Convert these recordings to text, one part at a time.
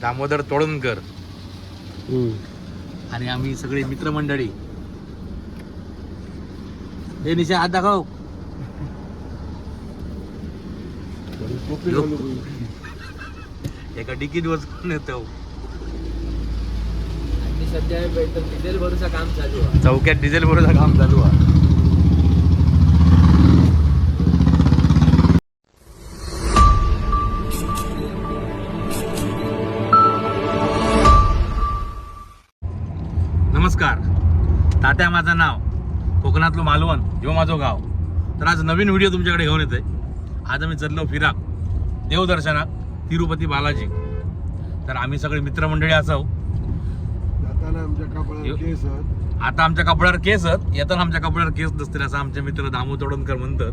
दामोदर तोडणकर. आणि आम्ही सगळे मित्रमंडळी. हे निशा हात दाखव. एका डिकीत बसून येतो. आणि सध्या डिझेल भरूचा काम चालू आहे. चौक्यात डिझेल भरूचं काम चालू आहे. तात्या माझं नाव. कोकणातलं मालवण ह्यो माझं गाव. तर आज नवीन व्हिडिओ तुमच्याकडे घेऊन येतोय. आज आम्ही चाललो फिराक. देवदर्शनात तिरुपती बालाजी. तर आम्ही सगळे मित्रमंडळी यो. आहेत. आता आमच्या कपड्यावर केस आहेत. येताना आमच्या कपड्यावर केस नसतील असं आमचे मित्र दामो तोडणकर म्हणतात.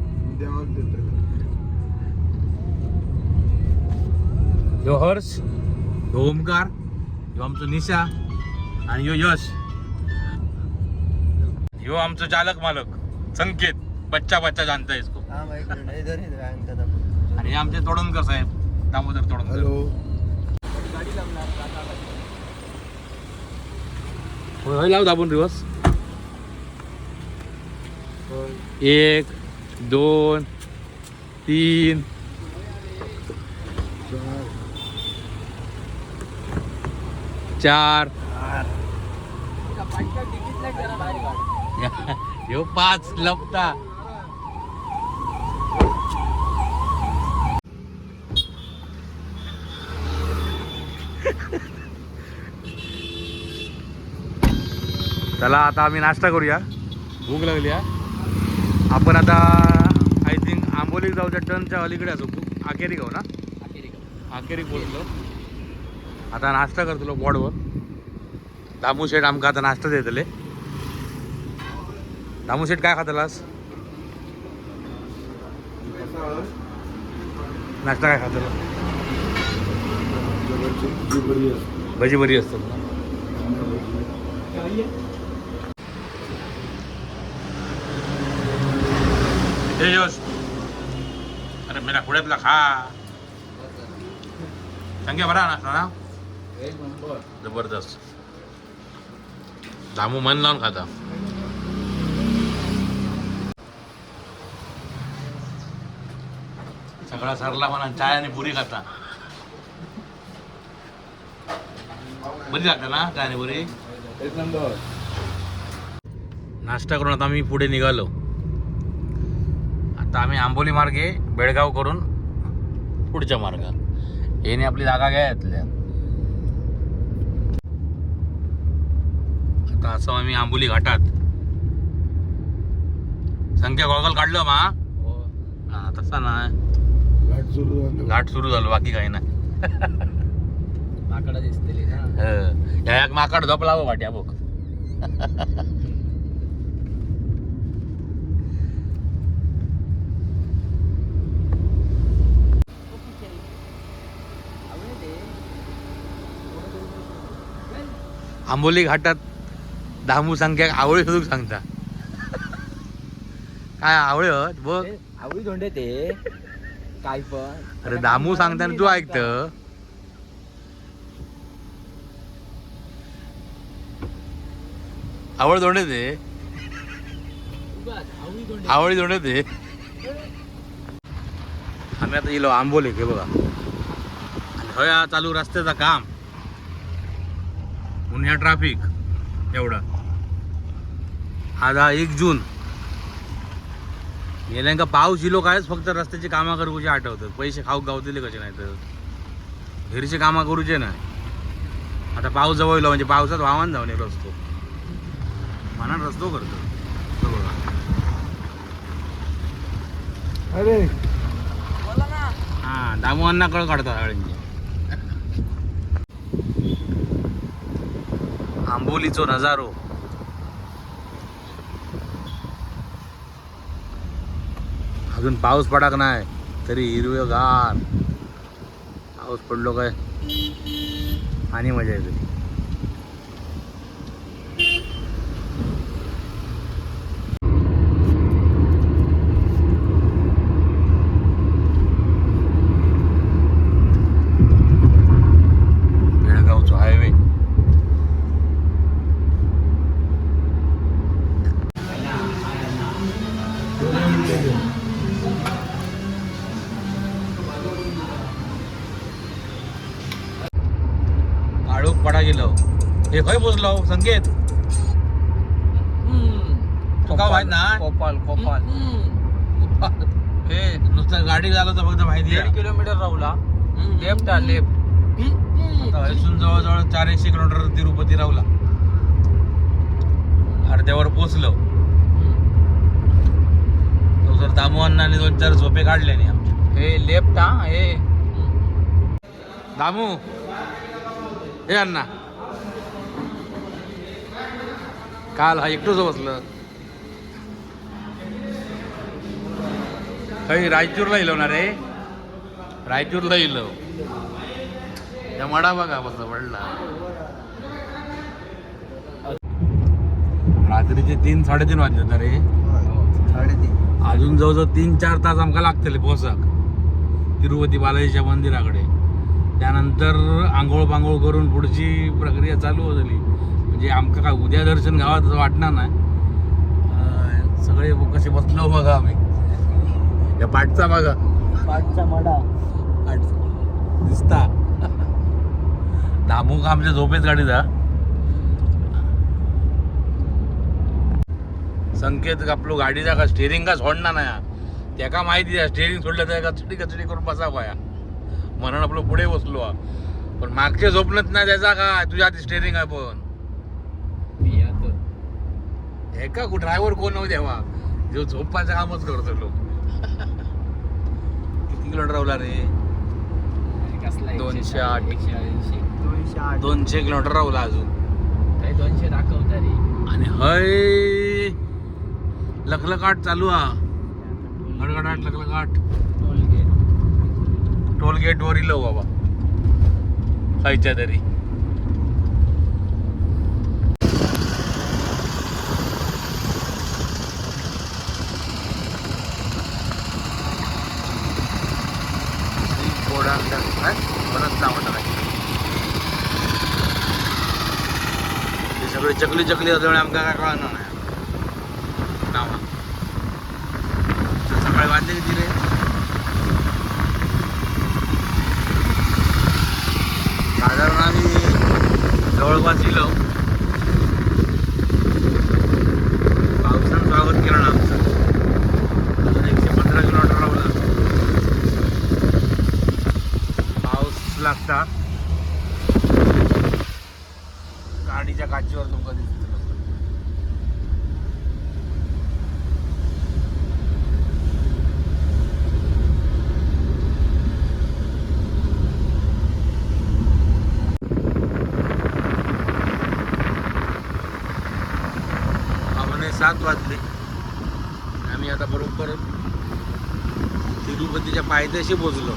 ह्यो हर्ष ओमकार ह्यो आमचं निशा आणि ह्यो यश. ह्यो आमचं चालक मालक. संकेत. बच्चा बच्चा जानता इसको. आणि हे आमचे तोडणकर साहेब. दामोदर तोडणकर. हॅलो. होय लाव दाबून दिवस एक दोन तीन. चार. ह्यो पाच लपता. चला आता आम्ही नाश्ता करूया. भूक लागली हा? आपण आता आय थिंक आंबोली जाऊच्या टर्नच्या अलीकडे असो. आकेरी गाव ना? आकेरी पोहोचलो आता नाश्ता करतलो बॉडवर दामू शेठ आमका आता नाश्ता देतले. दामू शेठ काय खातलास? नाश्ता काय खातला. भजी बरी असतात ना. हे यश अरे मेरा पुढ्यातला खा. संख्या बरा नाश्ता ना? जबरदस्त. दामू मन लावून खाता. सगळा सरला म्हणा चाय आणि पुरी खाता. बरी लागते ना चाय आणि पुरी? नाश्ता करून आता आम्ही पुढे निघालो. आता आम्ही आंबोली मार्गे बेळगाव करून पुढच्या मार्गात. याने आपली जागा घ्यायतल्या आता असं आम्ही आंबोली घाटात. संख्या गॉगल काढलं मा? हा. तसा ना घाट सुरू झालं. घाट सुरू झालो बाकी काही नाही. माकडा दिसतली ना. हं. ह्या माकड झोपला बघ वाट्या बघ. आंबोली घाटात दामू संख्या आवळे शोधूक सांगता. काय आवळे बघ. आवळी धोंडे ते. काय पण अरे दामू सांगताना तू ऐकत. आवड दोंडे ते आवडी दोंडे ते आम्ही आता इलो आंबोले घे बघा. होय चालू रस्त्याचं काम. पुण्या ट्रॅफिक एवढं. आज हा एक जून. गेल्यांका पाऊस इलो कायच फक्त रस्त्याची कामं करूचे आठवतात पैसे खाऊ गावतले कसे नाही तर घरीचे कामं करूचे नाही आता पाऊस जवळ येलो म्हणजे पावसात वाहन जाऊन रस्तो। म्हणून रस्तो करतो। अरे। ना। हा दामोअण्णा कळ काढतात हळंजी आंबोलीचो नजारो। अजून पाऊस पडाक नाही? तरी हिरवेगार. पाऊस पडलो काय? आणि मजा येते. हे खंय पोचलो संकेत. तुका माहीत ना? कोपाल कोपाल हे नुसतं गाडी झालं तर फक्त माहिती दीड किलोमीटर राहुला. लेफ्ट हा लेफ्ट. आता इथून जवळजवळ चार एकशे किलोमीटर तिरुपती रावला अर्ध्यावर पोचलो. जर दामू अण्णाने दोन चार झोपे काढले नाही आमचे हे लेफ्ट हा हे. दामू. हे अण्णा. काल हा एकटोच बसलं. काही रायचूरला इलो ना रे? रायचूरला इलो त्या मडा बघा बस पडला. रात्रीचे तीन साडेतीन वाजले ना रे. साडेतीन अजून जवळजवळ तीन चार तास आमका लागतले पोहोचक तिरुपती बालाजीच्या मंदिराकडे. त्यानंतर आंघोळ पांघोळ करून पुढची प्रक्रिया चालू झाली म्हणजे आमका काय उद्या दर्शन गावात असं वाटणार नाही. सगळे कसे बसलो बघा आम्ही. या पाठचा बघा. पाचचा मडा. पाठ. दिसता. दामू का आमच्या झोपेत गाडीचा संकेत आपलो गाडीचा का? स्टेरिंग का सोडणार नाही. त्याका माहिती आहे स्टेरिंग सोडलं तर कचडी कचडी करून बसा पाया म्हणून आपलं पुढे बसलो हा. पण मागच्या झोपणत नाही त्याचा का तुझ्या आधी स्टेरिंग आहे पण. हे का ड्रायव्हर कोण नव्हते तेव्हा. जो झोपायचं कामच करतो लोक. किती किलोमीटर रावला रे? दोनशे आठ. एकशे ऐंशी. दोनशे आठ. दोनशे किलोमीटर रावला अजून. काही दोनशे दाखवता रे? आणि हय! लखलकाट चालू हा. गडगडाट लखलकाट टोल गेट टोल गेट वर इलो बाबा. खायच्या तरी. परत नाव ते सगळे चकली चकली असल्यामुळे आमकां काय कळना नाही. नावा. सकाळी वाजले किती रे? साधारण आम्ही जवळपास इलो पावसानं स्वागत केलं ना आमचं अजून एकशे पंधरा किलोमीटर राहला पाऊस गाडीच्या काचीवर तुमका दिसत सात वाजले. आम्ही आता बरोबर तिरुपतीच्या पायथ्याशी पोचलो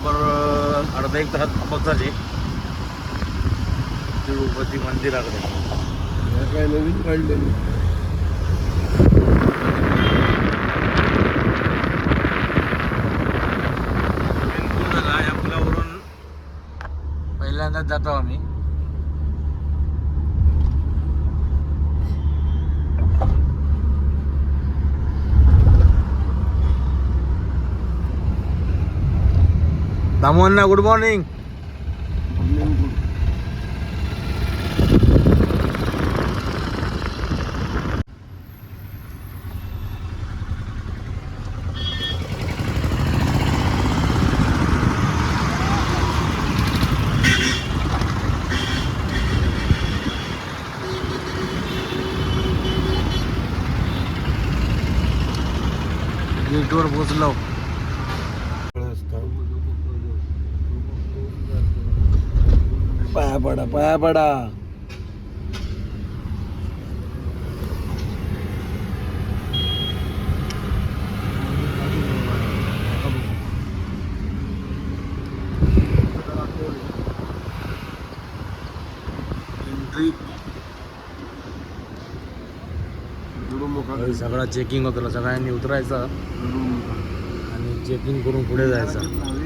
बरोबर अर्धा एक तास पोचायचे तिरुपती मंदिराकडे. काय नवीन पूल झाला या पुलावरून पहिल्यांदाच जातो आम्ही. दामोन्ना गुड मॉर्निंग गेटवर पोचलो पाया पडा पाया पडा. एंट्री सगळा चेकिंग होतं सगळ्यांनी उतरायचं. आणि चेकिंग करून पुढे जायचं.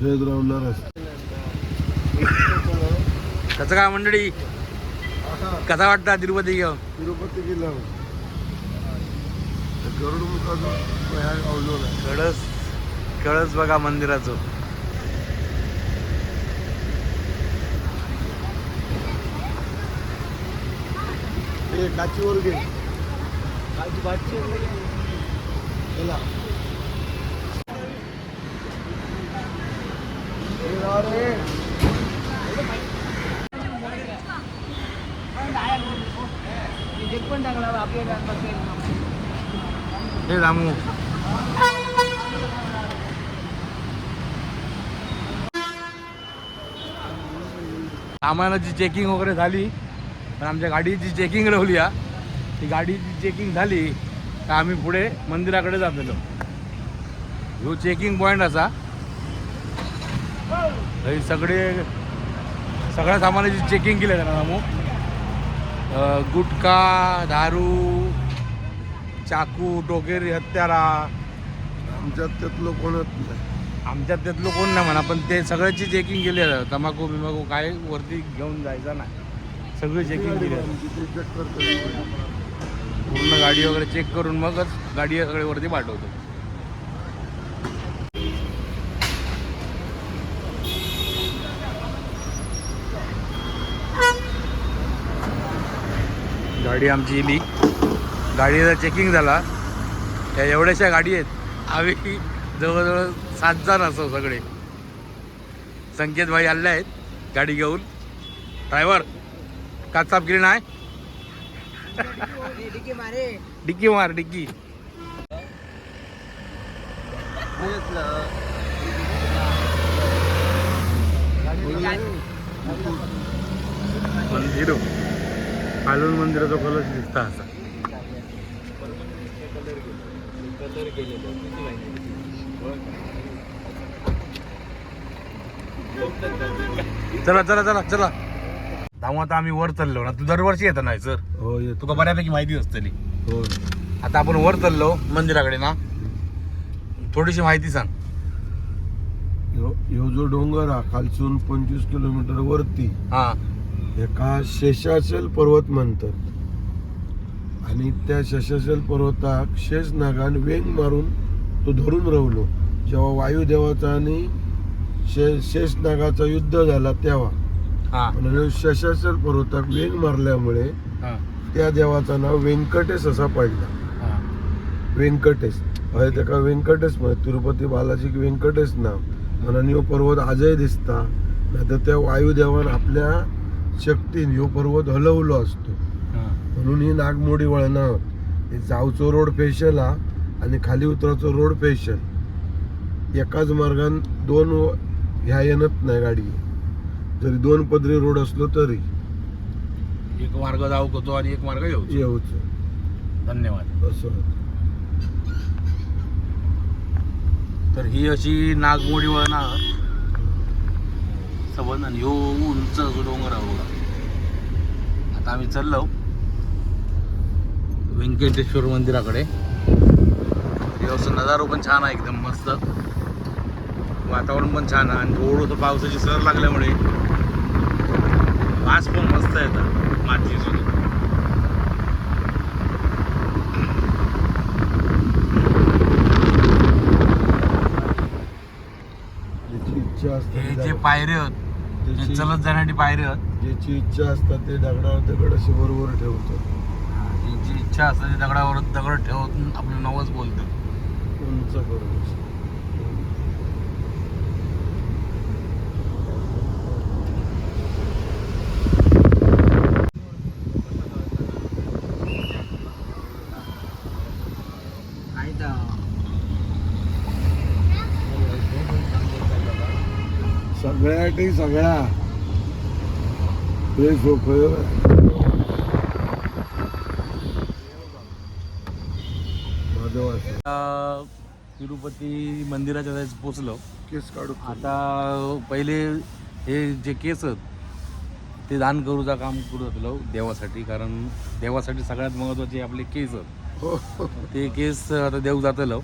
रस्ता त्याचं काय मंडळी? कसा वाटतं तिरुपती घेऊन? तिरुपती गेला. गरुड कळस कळस बघा मंदिराचं. ते काचीवर घे हे रामू. सामानाची चेकिंग वगैरे झाली पण आमच्या गाडीची चेकिंग रवली हा. ती गाडीची चेकिंग झाली तर आम्ही पुढे मंदिराकडे जातलो. ह्यो चेकिंग पॉईंट असा. थंय सगळे सगळ्या सामानाची चेकिंग केली जाणार अं, गुटखा दारू चाकू टोकेरी हत्यारा. आमच्यात त्यातलं कोणच नाही. आमच्यात त्यातलं कोण नाही म्हणा पण ते सगळ्याची चेकिंग केली आहे. तंबाखू बिमाकू काय वरती घेऊन जायचं नाही. सगळी चेकिंग केली. पूर्ण गाडी वगैरे चेक करून मगच गाडी सगळे वरती पाठवतो. गाडी आमची इली. गाडीचा चेकिंग झाला. त्या एवढ्याशा गाडी आहेत. आम्ही जवळजवळ सात जण असो सगळे. संकेत भाई आले आहेत गाडी घेऊन. ड्रायव्हर काच साफ केली नाही? डिक्की मार डिक्की. मंदिर. कालून मंदिराचा कलश दिसता असा. कलर चला चला चला चला. तेव्हा आता आम्ही वर चाललो. ना तू दरवर्षी येतं नाही सर. हो तुका बऱ्यापैकी माहिती असतली. हो. आता आपण वर चाललो मंदिराकडे ना. थोडीशी माहिती सांग. ह्यो जो डोंगर हा खालसून पंचवीस किलोमीटर वरती हा. एका शेषाचल पर्वत म्हणतात. आणि त्या शेषाचल पर्वताक शेष नागान वेग मारून तो धरून रावलो जेव्हा वायुदेवाचा आणि शे शेष नागाचा युद्ध झाला तेव्हा. शेषाचल पर्वताक वेग मारल्यामुळे त्या देवाचं नाव व्यंकटेश असा पडला. व्यंकटेश हय तेका व्यंकटेश म्हण तिरुपती बालाजीक व्यंकटेश नाव. म्हणून पर्वत आजय दिसता. नाहीतर त्या वायुदेवान आपल्या शक्तीन ह्यो पर्वत हलवलो असतो. म्हणून ही नागमोडी वळणा हे जावचो रोड स्पेशल हा आणि खाली उतराचो रोड स्पेशल एकाच मार्गान दोन ह्या येणत नाही गाडी. जरी दोन पदरी रोड असलो तरी. एक मार्ग जाऊ करतो आणि एक मार्ग येऊ येऊच. धन्यवाद. असं. तर ही अशी नागमोडी वळणा सबंध आणि ह्यो उंच असो डोंगर आहे बघा. आता आम्ही चाललो व्यंकटेश्वर मंदिराकडे. असं नजारो पण छान आहे एकदम मस्त. वातावरण पण छान आहे आणि थोडंसं पावसाची सर लागल्यामुळे. वास पण मस्त येतात इच्छा असते हे जे जागा- चलत जाण्यासाठी पायरे आहेत ज्याची इच्छा असतात ते दगडावर दगड असे बरोबर ठेवतात. ज्यांची इच्छा असते ते दगडावर दगड ठेवून आपलं नवस बोलतं उंच करून. सगळ्याटी सगळा फ्रेश होय माधव असं. आता तिरुपती मंदिराच्या वेळेस पोचलो. केस काढू. आता पहिले हे जे केस आहेत ते दान करूचा काम करू जातलो देवासाठी कारण देवासाठी सगळ्यात महत्त्वाचे आपले केस हो. ते केस आता देव जातलो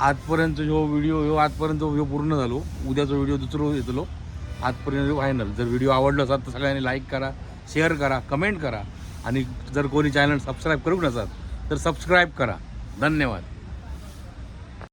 आजपर्यंत जो व्हिडिओ ह्यो हो, आजपर्यंत ह्यो पूर्ण झालो. उद्याचा व्हिडिओ दुसरो येतलो. आजपर्यंत फायनल जर व्हिडिओ आवडला असाल तर सगळ्यांनी लाईक करा शेअर करा कमेंट करा. आणि जर कोणी चॅनल सबस्क्राईब करू नसाल तर सबस्क्राईब करा. धन्यवाद.